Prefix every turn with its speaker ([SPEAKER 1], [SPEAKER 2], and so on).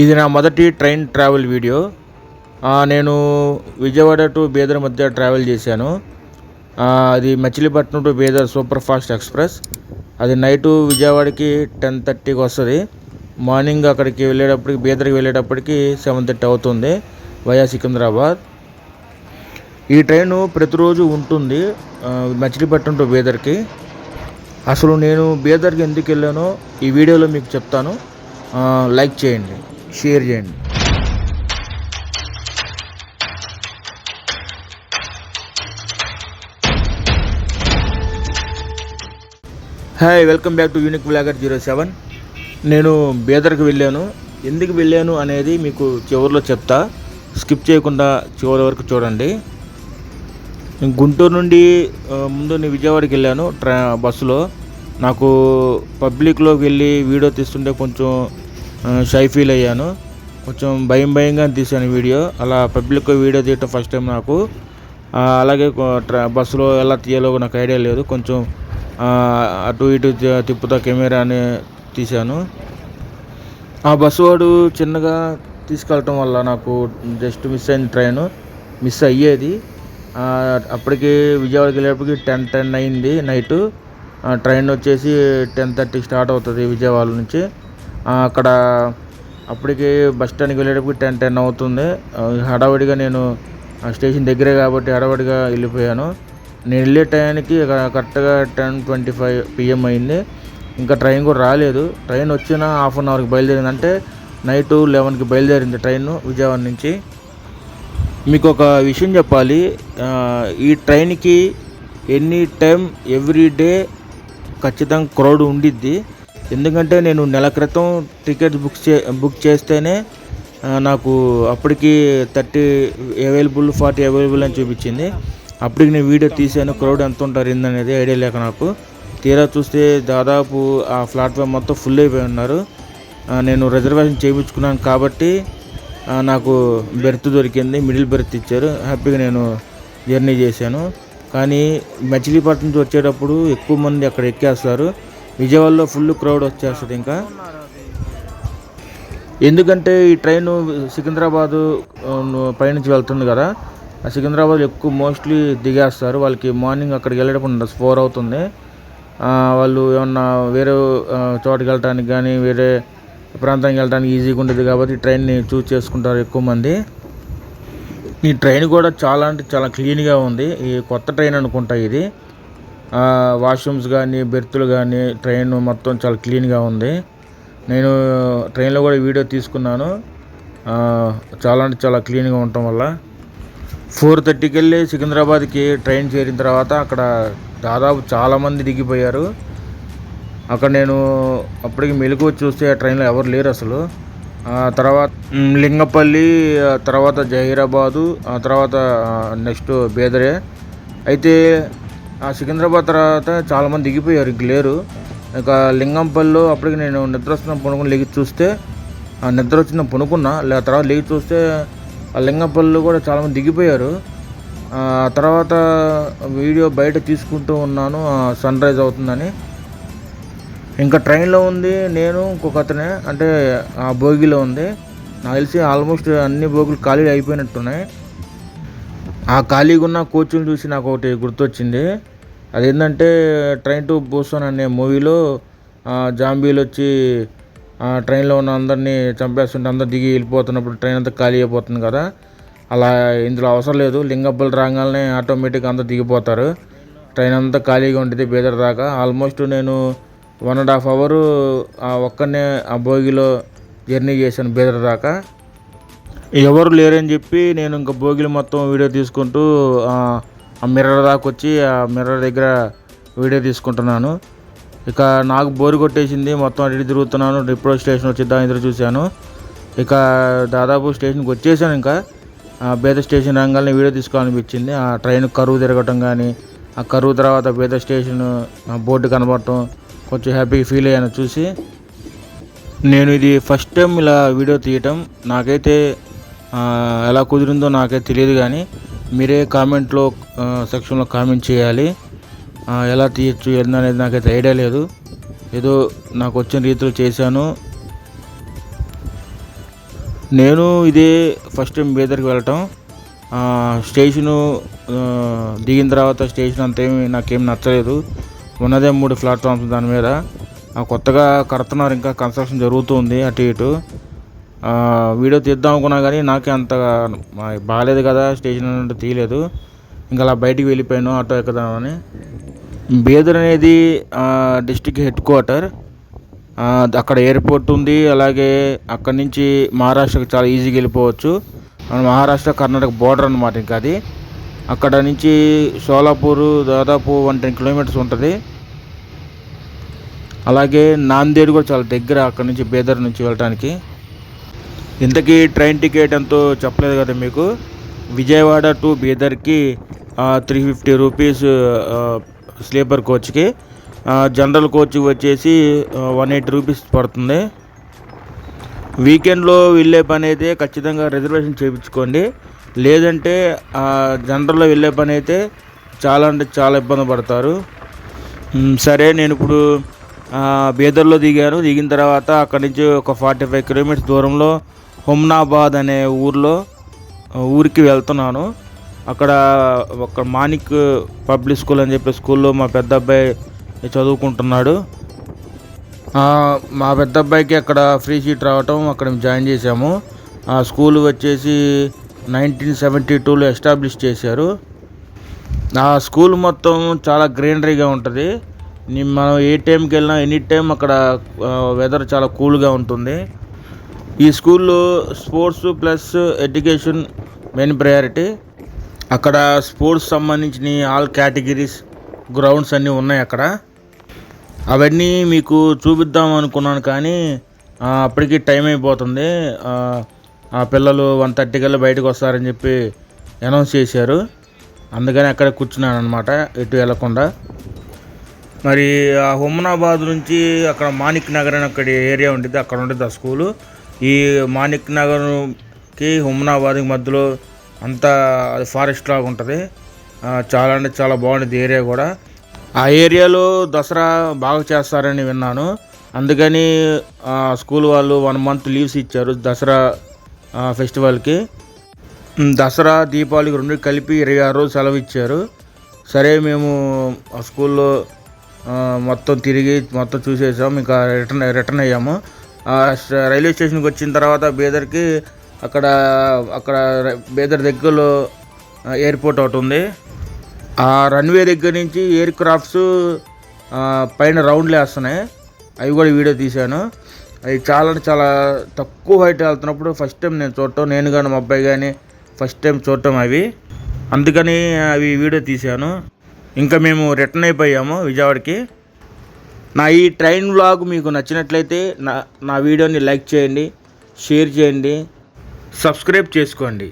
[SPEAKER 1] ఇది నా మొదటి ట్రైన్ ట్రావెల్ వీడియో. నేను విజయవాడ టు బీదర్ మధ్య ట్రావెల్ చేశాను. అది Machilipatnam to Bidar super fast express. అది నైటు విజయవాడకి టెన్ థర్టీకి వస్తుంది. మార్నింగ్ అక్కడికి వెళ్ళేటప్పటికి బీదర్కి వెళ్ళేటప్పటికి సెవెన్ థర్టీ అవుతుంది వయా సికింద్రాబాద్. ఈ ట్రైను ప్రతిరోజు ఉంటుంది మచిలీపట్నం టు బీదర్కి. అసలు నేను బీదర్కి ఎందుకు వెళ్ళానో ఈ వీడియోలో మీకు చెప్తాను. లైక్ చేయండి. షేర్ చేయండి. Hi welcome back to unique blogger zero seven నేను బీదర్కి వెళ్ళాను. ఎందుకు వెళ్ళాను అనేది మీకు చివరిలో చెప్తా. స్కిప్ చేయకుండా చివరి వరకు చూడండి. నేను గుంటూరు నుండి ముందు నేను విజయవాడకి వెళ్ళాను ట్రా బస్సులో. నాకు పబ్లిక్లోకి వెళ్ళి వీడియో తీస్తుంటే కొంచెం షై ఫీల్ అయ్యాను. కొంచెం భయం భయంగా తీశాను వీడియో. అలా పబ్లిక్ వీడియో తీయటం ఫస్ట్ టైం నాకు. అలాగే బస్సులో ఎలా తీయాలో నాకు ఐడియా లేదు. కొంచెం అటు ఇటు తిప్పుతా కెమెరాని తీశాను. ఆ బస్సు వాడు చిన్నగా తీసుకెళ్ళటం వల్ల నాకు జస్ట్ మిస్ అయింది ట్రైన్ మిస్ అయ్యేది. అప్పటికి విజయవాడకి వెళ్ళేటప్పటికి టెన్ టెన్ అయింది నైట్ ట్రైన్ వచ్చేసి టెన్ థర్టీకి స్టార్ట్ అవుతుంది విజయవాడ నుంచి. అక్కడ అప్పటికి బస్ స్టాండ్కి వెళ్ళేటప్పటికి టెన్ టెన్ అవుతుంది. హడావిడిగా నేను ఆ స్టేషన్ దగ్గరే కాబట్టి హడావిడిగా వెళ్ళిపోయాను. నేను వెళ్ళే టైంకి కరెక్ట్గా టెన్ ట్వంటీ ఫైవ్ పిఎం అయింది. ఇంకా ట్రైన్ కూడా రాలేదు. ట్రైన్ వచ్చిన హాఫ్ అన్ అవర్కి బయలుదేరింది అంటే నైట్ లెవెన్కి బయలుదేరింది ట్రైన్ విజయవాడ నుంచి. మీకు ఒక విషయం చెప్పాలి. ఈ ట్రైన్కి ఎనీ టైం ఎవ్రీ డే ఖచ్చితంగా క్రౌడ్ ఉండిద్ది. ఎందుకంటే నేను నెల క్రితం టికెట్ బుక్ చే బుక్ చేస్తేనే నాకు అప్పటికి థర్టీ అవైలబుల్ ఫార్టీ అవైలబుల్ అని చూపించింది. అప్పటికి నేను వీడియో తీసాను క్రౌడ్ ఎంత ఉంటారు ఏందనేది ఐడియా లేక నాకు. తీరా చూస్తే దాదాపు ఆ ప్లాట్ఫామ్ మొత్తం ఫుల్ అయిపోయి ఉన్నారు. నేను రిజర్వేషన్ చేయించుకున్నాను కాబట్టి నాకు బెర్త్ దొరికింది మిడిల్ బెర్త్ ఇచ్చారు. హ్యాపీగా నేను జర్నీ చేశాను. కానీ మచిలీపట్నం నుంచి వచ్చేటప్పుడు ఎక్కువ మంది అక్కడ ఎక్కేస్తారు. విజయవాడలో ఫుల్ క్రౌడ్ వచ్చేస్తుంది ఇంకా. ఎందుకంటే ఈ ట్రైన్ సికింద్రాబాదు పైనుంచి వెళ్తుంది కదా. ఆ సికింద్రాబాద్ ఎక్కువ మోస్ట్లీ దిగేస్తారు. వాళ్ళకి మార్నింగ్ అక్కడికి వెళ్ళేటప్పుడు ఫోర్ అవుతుంది. వాళ్ళు ఏమన్నా వేరే చోటుకి వెళ్ళడానికి కానీ వేరే ప్రాంతానికి వెళ్ళడానికి ఈజీగా ఉంటుంది కాబట్టి ఈ ట్రైన్ని చూస్ చేసుకుంటారు ఎక్కువ మంది. ఈ ట్రైన్ కూడా చాలా అంటే చాలా క్లీన్గా ఉంది. ఈ కొత్త ట్రైన్ అనుకుంటా ఇది. వాష్రూమ్స్ కానీ బెర్తులు కానీ ట్రైన్ మొత్తం చాలా క్లీన్గా ఉంది. నేను ట్రైన్లో కూడా వీడియో తీసుకున్నాను. చాలా అంటే చాలా క్లీన్గా ఉండటం వల్ల. ఫోర్ థర్టీకి వెళ్ళి సికింద్రాబాద్కి ట్రైన్ చేరిన తర్వాత అక్కడ దాదాపు చాలామంది దిగిపోయారు. అక్కడ నేను అప్పటికి మెలకు చూస్తే ఆ ట్రైన్లో ఎవరు లేరు అసలు. తర్వాత లింగపల్లి తర్వాత జహీరాబాదు ఆ తర్వాత నెక్స్ట్ బేదరే. అయితే ఆ సికింద్రాబాద్ తర్వాత చాలామంది దిగిపోయారు ఇంక లేరు ఇక లింగంపల్లిలో అప్పటికి నేను నిద్ర వస్తున్న పనుకుని లేచి చూస్తే ఆ నిద్ర వచ్చిన పనుకున్నా లే తర్వాత లేచి చూస్తే ఆ లింగంపల్లిలో కూడా చాలామంది దిగిపోయారు. ఆ తర్వాత వీడియో బయట తీసుకుంటూ ఉన్నాను సన్ రైజ్ అవుతుందని. ఇంకా ట్రైన్లో ఉంది నేను ఇంకొక అతనే అంటే ఆ బోగిలో ఉంది. నాకు తెలిసి ఆల్మోస్ట్ అన్ని బోగులు ఖాళీ అయిపోయినట్టున్నాయి. ఆ ఖాళీగా ఉన్న కోచ్ని చూసి నాకు ఒకటి గుర్తొచ్చింది. అదేంటంటే ట్రైన్ టు బూసన్ అనే మూవీలో జాంబీలు వచ్చి ట్రైన్లో ఉన్న అందరినీ చంపేస్తుంటే అందరు దిగి వెళ్ళిపోతున్నప్పుడు ట్రైన్ అంతా ఖాళీ అయిపోతుంది కదా. అలా ఇందులో అవసరం లేదు. లింగప్పలు రాగానే ఆటోమేటిక్గా అందరు దిగిపోతారు. ట్రైన్ అంతా ఖాళీగా ఉంటుంది బేదర్ దాకా. ఆల్మోస్ట్ నేను వన్ అండ్ హాఫ్ అవరు ఆ ఒక్కనే ఆ భోగిలో జర్నీ చేశాను బీదర్ దాకా. ఎవరు లేరని చెప్పి నేను ఇంకా భోగిలు మొత్తం వీడియో తీసుకుంటూ ఆ మిర్రర్ దాకా వచ్చి ఆ మిర్రర్ దగ్గర వీడియో తీసుకుంటున్నాను. ఇక నాకు బోరు కొట్టేసింది మొత్తం అటు ఇటు తిరుగుతున్నాను ఎప్పుడో స్టేషన్ వచ్చిద్దాం ఎదురు చూశాను. ఇక దాదాపు స్టేషన్కి వచ్చేసాను ఇంకా. ఆ బేద స్టేషన్ రంగాల్ని వీడియో తీసుకోవాలనిపించింది. ఆ ట్రైన్ కరువు తిరగటం కానీ ఆ కరువు తర్వాత బేద స్టేషన్ ఆ బోర్డు కనబడటం కొంచెం హ్యాపీగా ఫీల్ అయ్యాను చూసి. నేను ఇది ఫస్ట్ టైం ఇలా వీడియో తీయటం. నాకైతే ఎలా కుదిరిందో నాకైతే తెలియదు కానీ మీరే కామెంట్లో సెక్షన్లో కామెంట్ చేయాలి. ఎలా తీయచ్చు ఏందనేది నాకైతే ఐడియా లేదు. ఏదో నాకు వచ్చిన రీతిలో చేశాను. నేను ఇదే ఫస్ట్ టైం బీదర్కి వెళ్ళటం. స్టేషను దిగిన తర్వాత స్టేషన్ అంతేమి నాకేం నచ్చలేదు. ఉన్నదే మూడు ప్లాట్ఫామ్స్ దాని మీద. కొత్తగా కడుతున్నారు ఇంకా కన్స్ట్రక్షన్ జరుగుతుంది అటు ఇటు. వీడియో తీద్దాం అనుకున్నా కానీ నాకే అంతగా బాగాలేదు కదా స్టేషన్ నుండి తీయలేదు. ఇంకా అలా బయటికి వెళ్ళిపోయాను ఆటో ఎక్కుదామని. బీదర్ అనేది డిస్టిక్ హెడ్ క్వార్టర్. అక్కడ ఎయిర్పోర్ట్ ఉంది అలాగే అక్కడి నుంచి మహారాష్ట్రకు చాలా ఈజీగా వెళ్ళిపోవచ్చు. మహారాష్ట్ర కర్ణాటక బోర్డర్ అనమాట ఇంకా అది. అక్కడ నుంచి సోలాపూర్ దాదాపు వన్ టెన్ కిలోమీటర్స్ ఉంటుంది. అలాగే నాందేడ్ కూడా చాలా దగ్గర అక్కడ నుంచి బీదర్ నుంచి వెళ్ళటానికి. ఇంతకీ ట్రైన్ టికెట్ ఎంతో చెప్పలేదు కదా మీకు? విజయవాడ టు బీదర్కి త్రీ ఫిఫ్టీ రూపీస్ స్లీపర్ కోచ్కి జనరల్ కోచ్ వచ్చేసి వన్ ఎయిటీ రూపీస్ పడుతుంది. వీకెండ్లో వెళ్ళే పని అయితే ఖచ్చితంగా రిజర్వేషన్ చేయించుకోండి. లేదంటే జనరల్లో వెళ్ళే పని అయితే చాలా అంటే చాలా ఇబ్బంది పడతారు. సరే నేను ఇప్పుడు బీదర్లో దిగాను. దిగిన తర్వాత అక్కడి నుంచి ఒక ఫార్టీ ఫైవ్ కిలోమీటర్స్ దూరంలో హుమ్నాబాద్ అనే ఊర్లో ఊరికి వెళ్తున్నాను. అక్కడ ఒక మానిక్ పబ్లిక్ స్కూల్ అని చెప్పే స్కూల్లో మా పెద్ద అబ్బాయి చదువుకుంటున్నాడు మా పెద్ద అబ్బాయికి అక్కడ ఫ్రీ సీట్ రావటం అక్కడ మేము జాయిన్ చేసాము ఆ స్కూల్ వచ్చేసి నైన్టీన్ సెవెంటీ టూలో ఎస్టాబ్లిష్ చేశారు. ఆ స్కూల్ మొత్తం చాలా గ్రీనరీగా ఉంటుంది. మనం ఏ టైంకి వెళ్ళినా ఎనీ టైం అక్కడ వెదర్ చాలా కూల్గా ఉంటుంది. ఈ స్కూల్లో sports plus education main priority. అక్కడ స్పోర్ట్స్ సంబంధించిన ఆల్ కేటగిరీస్ గ్రౌండ్స్ అన్నీ ఉన్నాయి అక్కడ. అవన్నీ మీకు చూపిద్దాం అనుకున్నాను కానీ అప్పటికి టైం అయిపోతుంది. ఆ, పిల్లలు వన్ థర్టీ కల్లా బయటకు వస్తారని చెప్పి అనౌన్స్ చేశారు. అందుకని అక్కడ కూర్చున్నాను అనమాట ఎటు వెళ్ళకుండా. మరి ఆ హుమనాబాద్ నుంచి అక్కడ మాణిక్ నగర్ అని అక్కడ ఏరియా ఉంటుంది అక్కడ ఉంటుంది ఆ స్కూలు. ఈ మాణిక్ నగర్కి హుమ్నాబాద్కి మధ్యలో అంతా అది ఫారెస్ట్ లాగా ఉంటుంది. చాలా అంటే చాలా బాగుంటుంది ఏరియా కూడా. ఆ ఏరియాలో దసరా బాగా చేస్తారని విన్నాను. అందుకని స్కూల్ వాళ్ళు వన్ మంత్ లీవ్స్ ఇచ్చారు దసరా ఫెస్టివల్కి. దసరా దీపావళికి రెండు కలిపి ఇరవై ఆరు రోజులు సెలవు ఇచ్చారు. సరే మేము ఆ స్కూల్లో మొత్తం తిరిగి మొత్తం చూసేసాం. ఇంకా రిటర్న్ రిటర్న్ అయ్యాము. రైల్వే స్టేషన్కి వచ్చిన తర్వాత బీదర్కి అక్కడ అక్కడ బీదర్ దగ్గరలో ఎయిర్పోర్ట్ ఒకటి ఉంది. ఆ రన్వే దగ్గర నుంచి ఎయిర్ క్రాఫ్ట్స్ పైన రౌండ్లు వేస్తున్నాయి. అవి కూడా వీడియో తీశాను. అవి చాలా చాలా తక్కువ హైట్ వెళ్తున్నప్పుడు ఫస్ట్ టైం నేను చూడటం నేను కానీ మా అబ్బాయి కానీ ఫస్ట్ టైం చూడటం అవి. అందుకని అవి వీడియో తీశాను. ఇంకా మేము రిటర్న్ అయిపోయాము విజయవాడకి. నా ఈ ట్రైన్ వ్లాగ్ మీకు నచ్చినట్లయితే నా నా వీడియోని లైక్ చేయండి షేర్ చేయండి సబ్స్క్రైబ్ చేసుకోండి.